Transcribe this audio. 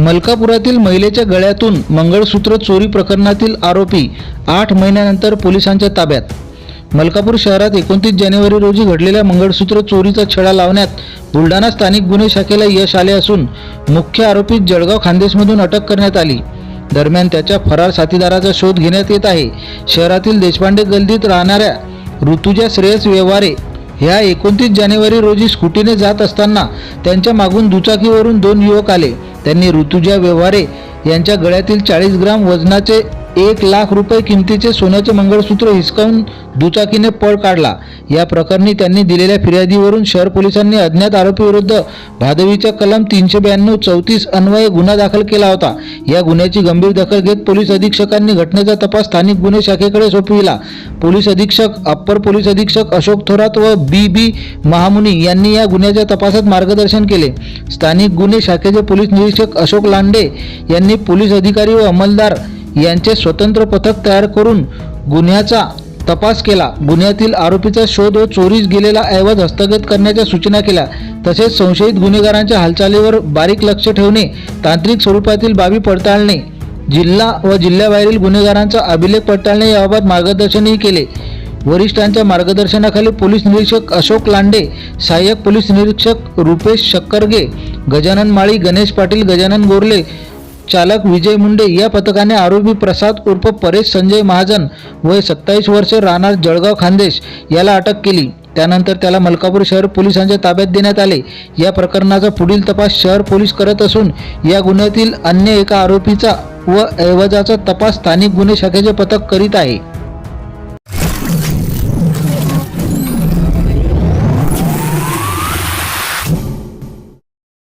मलकापुरातील महिलेच्या गळ्यातून मंगळसूत्र चोरी प्रकरणातील आरोपी आठ महिन्यानंतर पोलिसांच्या ताब्यात. मलकापूर शहरात एकोणतीस जानेवारी रोजी घडलेल्या मंगळसूत्र चोरीचा छडा लावण्यात बुलढाणा स्थानिक गुन्हे शाखेला यश आले असून मुख्य आरोपी जळगाव खानदेशमधून अटक करण्यात आली. दरम्यान त्याच्या फरार साथीदाराचा शोध घेण्यात येत आहे. शहरातील देशपांडे गल्दीत राहणाऱ्या ऋतुजा श्रेयस व्यवहारे ह्या एकोणतीस जानेवारी रोजी स्कूटीने जात असताना त्यांच्या मागून दुचाकीवरून दोन युवक आले. त्यांनी ऋतुजा व्यवहारे यांच्या गळ्यातील चाळीस ग्राम वजनाचे एक लाख रुपये किमतीचे सोन्याचे मंगळसूत्र हिसकावून दुचाकीने पळ काढला. या प्रकरणी त्यांनी दिलेल्या फिर्यादीवरून शहर पोलिसांनी अज्ञात आरोपीविरुद्ध भादवीच्या कलम तीनशे ब्याण्णव चौतीस अन्वये गुन्हा दाखल केला होता. या गुन्ह्याची गंभीर दखल घेत पोलीस अधीक्षकांनी घटनेचा तपास स्थानिक गुन्हे शाखेकडे सोपविला. पोलीस अधीक्षक अप्पर पोलीस अधीक्षक अशोक थोरात व बी बी महामुनी यांनी या गुन्ह्याच्या तपासात मार्गदर्शन केले. स्थानिक गुन्हे शाखेचे पोलीस निरीक्षक अशोक लांडे यांनी पोलीस अधिकारी व अंमलदार यांचे स्वतंत्र पथक तयार करून गुन्ह्याचा तपास केला. गुन्ह्यातील आरोपीचा शोध व चोरीस गेलेला ऐवज हस्तगत करण्याच्या सूचना केल्या. तसेच संशयित गुन्हेगारांच्या हालचालीवर बारीक लक्ष ठेवणे तांत्रिक स्वरूपातील बाबी पडताळणे जिल्हा व जिल्ह्याबाहेरील गुन्हेगारांचा अभिलेख पडताळणे याबाबत मार्गदर्शनही केले. वरिष्ठांच्या मार्गदर्शनाखाली पोलीस निरीक्षक अशोक लांडे सहाय्यक पोलीस निरीक्षक रुपेश शक्करगे गजानन माळी गणेश पाटील गजानन गोरले चालक विजय मुंडे या पथकाने आरोपी प्रसाद उर्फ परेश संजय महाजन वय सत्तावीस वर्षे राहणार जळगाव खानदेश याला अटक केली. त्यानंतर त्याला मलकापूर शहर पोलिसांच्या ताब्यात देण्यात आले. या प्रकरणाचा पुढील तपास शहर पोलीस करत असून या गुन्ह्यातील अन्य एका आरोपीचा व ऐवजाचा तपास स्थानिक गुन्हे शाखेचे पथक करीत आहे.